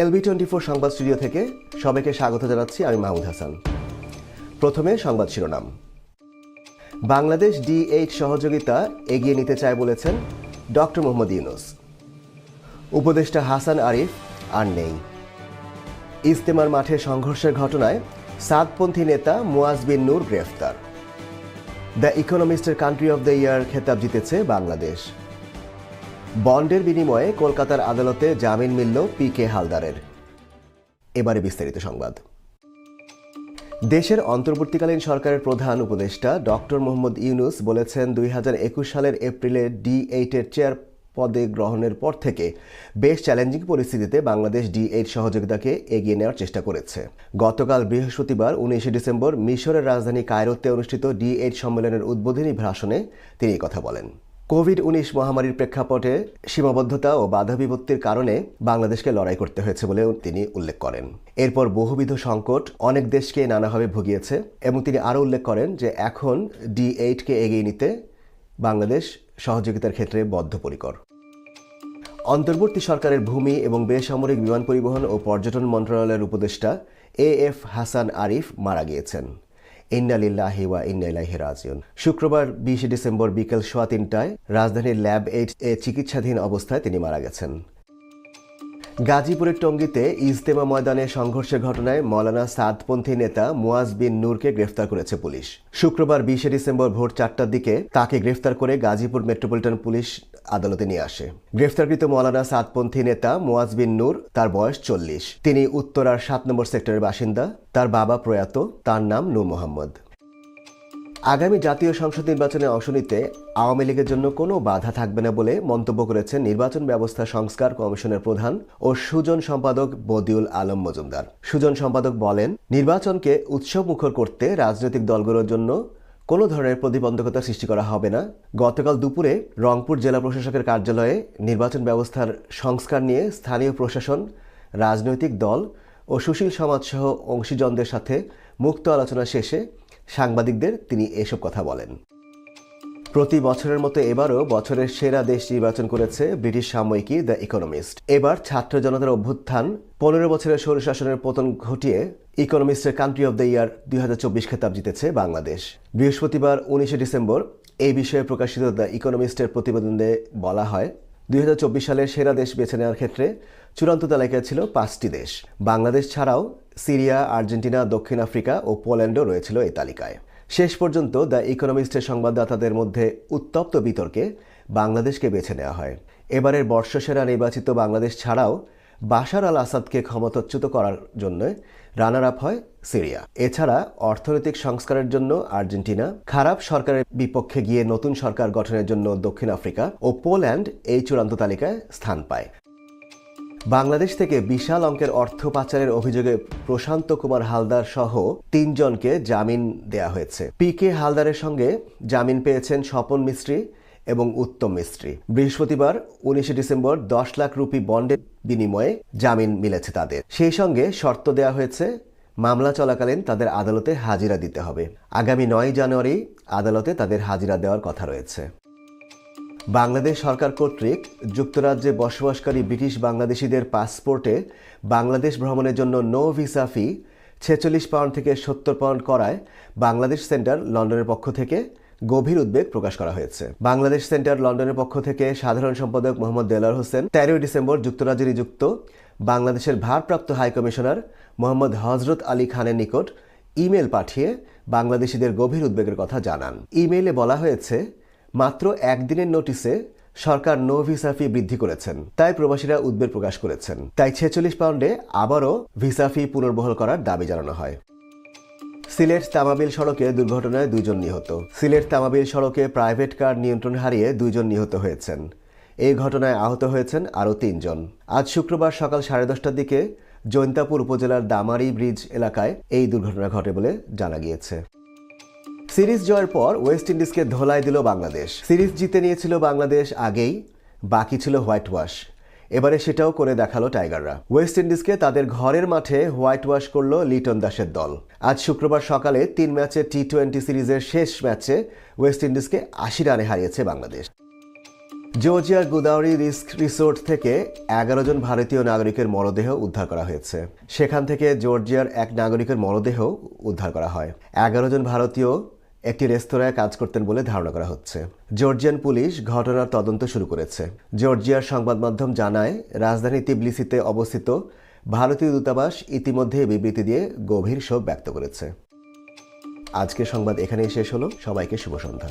LB twenty four সংবাদ studio থেকে সবাইকে স্বাগত জানাচ্ছি আমি মাহমুদ হাসান। প্রথমে সংবাদ শিরোনাম। বাংলাদেশ ডি এইট সহযোগিতা এগিয়ে নিতে চায় বলেছেন ডক্টর মোহাম্মদ ইউনুস। উপদেষ্টা হাসান আরিফ আর নেই। ইস্তেমার মাঠে সংঘর্ষের ঘটনায় সাতপন্থী নেতা মুয়াজ বিন নূর গ্রেফতার। দ্য ইকোনমিস্টের কান্ট্রি অব দ্য ইয়ার খেতাব জিতেছে বাংলাদেশ। বন্ডের বিনিময়ে কলকাতার আদালতে জামিন মিলল পি কে হালদারের। এবারে বিস্তারিত সংবাদ। দেশের অন্তর্বর্তীকালীন সরকারের প্রধান উপদেষ্টা ডক্টর মোহাম্মদ ইউনুস বলেছেন দুই হাজার একুশ সালের এপ্রিলে ডি এইটের চেয়ার পদে গ্রহণের পর থেকে বেশ চ্যালেঞ্জিং পরিস্থিতিতে বাংলাদেশ ডি এইট সহযোগিতাকে এগিয়ে নেওয়ার চেষ্টা করেছে। গতকাল বৃহস্পতিবার উনিশে ডিসেম্বর মিশরের রাজধানী কায়রোতে অনুষ্ঠিত ডি এইট সম্মেলনের উদ্বোধনী ভাষণে তিনি কথা বলেন। কোভিড উনিশ মহামারীর প্রেক্ষাপটে সীমাবদ্ধতা ও বাধা বিপত্তির কারণে বাংলাদেশকে লড়াই করতে হয়েছে বলেও তিনি উল্লেখ করেন। এরপর বহুবিধ সংকট অনেক দেশকে নানাভাবে ভুগিয়েছে এবং তিনি আরও উল্লেখ করেন যে এখন ডি এইটকে এগিয়ে নিতে বাংলাদেশ সহযোগিতার ক্ষেত্রে বদ্ধপরিকর। অন্তর্বর্তী সরকারের ভূমি এবং বেসামরিক বিমান পরিবহন ও পর্যটন মন্ত্রণালয়ের উপদেষ্টা এ এফ হাসান আরিফ মারা গিয়েছেন। ইন্নালিল্লাহি ওয়া ইন্নাইলাইহি রাজিউন। শুক্রবার বিশে ডিসেম্বর বিকেল সোয়া তিনটায় রাজধানীর ল্যাব এইট এ চিকিৎসাধীন অবস্থায় তিনি মারা গেছেন। গাজীপুরের টঙ্গীতে ইজতেমা ময়দানে সংঘর্ষের ঘটনায় মৌলানা সাদপন্থী নেতা মুয়াজ বিন নূরকে গ্রেফতার করেছে পুলিশ। শুক্রবার বিশে ডিসেম্বর ভোর চারটার দিকে তাকে গ্রেফতার করে গাজীপুর মেট্রোপলিটন পুলিশ আদালতে নিয়ে আসে। গ্রেফতারকৃত মৌলানা সাদপন্থী নেতা মুয়াজ বিন নূর, তার বয়স চল্লিশ। তিনি উত্তরার সাত নম্বর সেক্টরের বাসিন্দা। তার বাবা প্রয়াত, তার নাম নূর মোহাম্মদ। আগামী জাতীয় সংসদ নির্বাচনে অংশ নিতে আওয়ামী লীগের জন্য কোনো বাধা থাকবে না বলে মন্তব্য করেছেন নির্বাচন ব্যবস্থা সংস্কার কমিশনের প্রধান ও সুজন সম্পাদক বদিউল আলম মজুমদার। সুজন সম্পাদক বলেন, নির্বাচনকে উৎসব মুখর করতে রাজনৈতিক দলগুলোর জন্য কোনো ধরনের প্রতিবন্ধকতা সৃষ্টি করা হবে না। গতকাল দুপুরে রংপুর জেলা প্রশাসকের কার্যালয়ে নির্বাচন ব্যবস্থার সংস্কার নিয়ে স্থানীয় প্রশাসন, রাজনৈতিক দল ও সুশীল সমাজসহ অংশীজনদের সাথে মুক্ত আলোচনা শেষে সাংবাদিকদের তিনি এসব কথা বলেন। প্রতি বছরের মতো এবারও বছরের সেরা দেশ নির্বাচন করেছে ব্রিটিশ সাময়িকী দ্য ইকোনমিস্ট এবার ছাত্র জনতার অভ্যুত্থান, পনেরো বছরের সৌর শাসনের পতন ঘটিয়ে ইকোনমিস্টের কান্ট্রি অব দ্য ইয়ার দুই হাজার চব্বিশ খেতাব জিতেছে বাংলাদেশ। বৃহস্পতিবার উনিশে ডিসেম্বর এই বিষয়ে প্রকাশিত দ্য ইকোনমিস্টের প্রতিবেদনে বলা হয়, দুই সালের সেরা দেশ বেছে নেওয়ার ক্ষেত্রে চূড়ান্ত তালিকায় ছিল পাঁচটি দেশ। বাংলাদেশ ছাড়াও সিরিয়া, আর্জেন্টিনা, দক্ষিণ আফ্রিকা ও পোল্যান্ডও রয়েছিল এই তালিকায়। শেষ পর্যন্ত দ্য ইকোনমিস্টের সংবাদদাতাদের মধ্যে উত্তপ্ত বিতর্কে বাংলাদেশকে বেছে নেওয়া হয়। এবারের বর্ষসেরা নির্বাচিত বাংলাদেশ ছাড়াও বাশার আল আসাদকে ক্ষমতাচ্যুত করার জন্য রানার আপ হয় সিরিয়া। এছাড়া অর্থনৈতিক সংস্কারের জন্য আর্জেন্টিনা, খারাপ সরকারের বিপক্ষে গিয়ে নতুন সরকার গঠনের জন্য দক্ষিণ আফ্রিকা ও পোল্যান্ড এই চূড়ান্ত তালিকায় স্থান পায়। বাংলাদেশ থেকে বিশাল অঙ্কের অর্থ পাচারের অভিযোগে প্রশান্ত কুমার হালদার সহ তিনজনকে জামিন দেয়া হয়েছে। পি কে হালদারের সঙ্গে জামিন পেয়েছেন স্বপন মিস্ত্রি এবং উত্তম মিস্ত্রি। বৃহস্পতিবার উনিশে ডিসেম্বর দশ লাখ রুপি বন্ডের বিনিময়ে জামিন মিলেছে তাদের। সেই সঙ্গে শর্ত দেওয়া হয়েছে, মামলা চলাকালীন তাদের আদালতে হাজিরা দিতে হবে। আগামী নয় জানুয়ারি আদালতে তাদের হাজিরা দেওয়ার কথা রয়েছে। বাংলাদেশ সরকার কর্তৃক যুক্তরাজ্যে বসবাসকারী ব্রিটিশ বাংলাদেশিদের পাসপোর্টে বাংলাদেশ ভ্রমণের জন্য নো ভিসা ফি ছেচল্লিশ পাউন্ড থেকে সত্তর পাউন্ড করায় বাংলাদেশ সেন্টার লন্ডনের পক্ষ থেকে গভীর উদ্বেগ প্রকাশ করা হয়েছে। বাংলাদেশ সেন্টার লন্ডনের পক্ষ থেকে সাধারণ সম্পাদক মোহাম্মদ দেলার হোসেন তেরোই ডিসেম্বর যুক্তরাজ্যে নিযুক্ত বাংলাদেশের ভারপ্রাপ্ত হাইকমিশনার মোহাম্মদ হজরত আলী খানের নিকট ইমেল পাঠিয়ে বাংলাদেশিদের গভীর উদ্বেগের কথা জানান। ইমেইলে বলা হয়েছে মাত্র একদিনের নোটিসে সরকার নো ভিসা ফি বৃদ্ধি করেছেন। তাই প্রবাসীরা উদ্বেগ প্রকাশ করেছেন। তাই ছেচল্লিশ পাউন্ডে আবারও ভিসা ফি পুনর্বহল করার দাবি জানানো হয়। সিলেট তামাবিল সড়কে দুর্ঘটনায় দুজন নিহত। সিলেট তামাবিল সড়কে প্রাইভেট কার নিয়ন্ত্রণ হারিয়ে দুজন নিহত হয়েছেন। এই ঘটনায় আহত হয়েছেন আরও তিনজন। আজ শুক্রবার সকাল সাড়ে দশটার দিকে জৈন্তাপুর উপজেলার দামারি ব্রিজ এলাকায় এই দুর্ঘটনা ঘটে বলে জানা গিয়েছে। সিরিজ জয়ের পর ওয়েস্ট ইন্ডিজকে ধোলাই দিল বাংলাদেশ। সিরিজ জিতে নিয়েছিল বাংলাদেশ আগেই, বাকি ছিল হোয়াইট ওয়াশ এবারে সেটাও করে দেখাল টাইগাররা। ওয়েস্ট ইন্ডিজকে তাদের ঘরের মাঠে হোয়াইট ওয়াশ করল লিটন দাসের দল। আজ শুক্রবার সকালে তিন ম্যাচে টি টোয়েন্টি সিরিজের শেষ ম্যাচে ওয়েস্ট ইন্ডিজকে আশি রানে হারিয়েছে বাংলাদেশ। জর্জিয়ার গুদাউরি রিস্ক রিসোর্ট থেকে এগারো জন ভারতীয় নাগরিকের মরদেহ উদ্ধার করা হয়েছে। সেখান থেকে জর্জিয়ার এক নাগরিকের মরদেহ উদ্ধার করা হয়। এগারো জন ভারতীয় একটি রেস্তোরাঁয় কাজ করতেন বলে ধারণা করা হচ্ছে। জর্জিয়ান পুলিশ ঘটনার তদন্ত শুরু করেছে। জর্জিয়ার সংবাদ মাধ্যম জানায়, রাজধানী তিবলিসিতে অবস্থিত ভারতীয় দূতাবাস ইতিমধ্যে বিবৃতি দিয়ে গভীর শোক ব্যক্ত করেছে। আজকের সংবাদ এখানেই শেষ হলো। সবাইকে শুভ সন্ধ্যা।